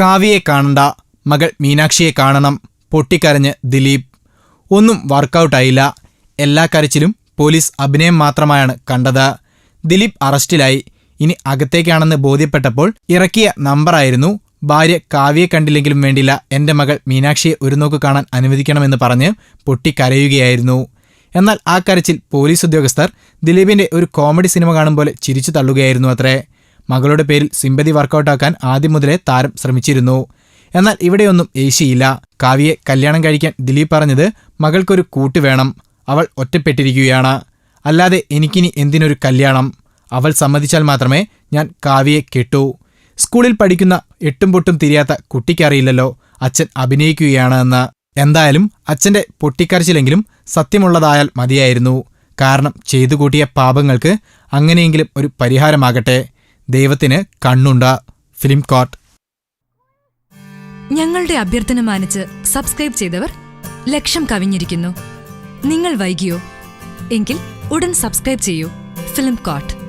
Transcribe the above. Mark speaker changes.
Speaker 1: കാവ്യയെ കാണണ്ട മകൾ മീനാക്ഷിയെ കാണണം പൊട്ടിക്കരഞ്ഞ് ദിലീപ്. ഒന്നും വർക്കൗട്ടായില്ല. എല്ലാ കരച്ചിലും പോലീസ് അഭിനയം മാത്രമായാണ് കണ്ടത്. ദിലീപ് അറസ്റ്റിലായി. ഇനി അകത്തേക്കാണെന്ന് ബോധ്യപ്പെട്ടപ്പോൾ ഇറക്കിയ നമ്പറായിരുന്നു. ഭാര്യ കാവ്യയെ കണ്ടില്ലെങ്കിലും വേണ്ടില്ല. എന്റെ മകൾ മീനാക്ഷിയെ ഒരു നോക്ക് കാണാൻ അനുവദിക്കണമെന്ന് പറഞ്ഞ് പൊട്ടിക്കരയുകയായിരുന്നു. എന്നാൽ ആ കരച്ചിൽ പോലീസ് ഉദ്യോഗസ്ഥർ ദിലീപിന്റെ ഒരു കോമഡി സിനിമ കാണും പോലെ ചിരിച്ചു തള്ളുകയായിരുന്നു അത്രേ. മകളുടെ പേരിൽ സിമ്പതി വർക്കൗട്ടാക്കാൻ ആദ്യം മുതലേ താരം ശ്രമിച്ചിരുന്നു. എന്നാൽ ഇവിടെയൊന്നും ഏശിയില്ല. കാവ്യയെ കല്യാണം കഴിക്കാൻ ദിലീപ് പറഞ്ഞത് മകൾക്കൊരു കൂട്ട് വേണം. അവൾ ഒറ്റപ്പെട്ടിരിക്കുകയാണ്. അല്ലാതെ എനിക്കിനി എന്തിനൊരു കല്യാണം? അവൾ സമ്മതിച്ചാൽ മാത്രമേ ഞാൻ കാവ്യയെ കെട്ടൂ. സ്കൂളിൽ പഠിക്കുന്ന എട്ടും പൊട്ടും തിരിയാത്ത കുട്ടിക്കറിയില്ലല്ലോ. അച്ഛൻ അഭിനയിക്കുകയാണ് എന്ന് എന്തായാലും അച്ഛന്റെ പൊട്ടിക്കരച്ചിലെങ്കിലും സത്യമുള്ളതായാൽ മതിയായിരുന്നു. കാരണം ചെയ്തു കൂട്ടിയ പാപങ്ങൾക്ക് അങ്ങനെയെങ്കിലും ഒരു പരിഹാരമാകട്ടെ. ദൈവത്തിന് കണ്ണുണ്ട ഫിലിം കോർട്ട്.
Speaker 2: ഞങ്ങളുടെ അഭ്യർത്ഥന മാനിച്ച് സബ്സ്ക്രൈബ് ചെയ്തവർ ലക്ഷം കവിഞ്ഞിരിക്കുന്നു. നിങ്ങൾ വൈകിയോ? എങ്കിൽ ഉടൻ സബ്സ്ക്രൈബ് ചെയ്യൂ ഫിലിം കോട്ട്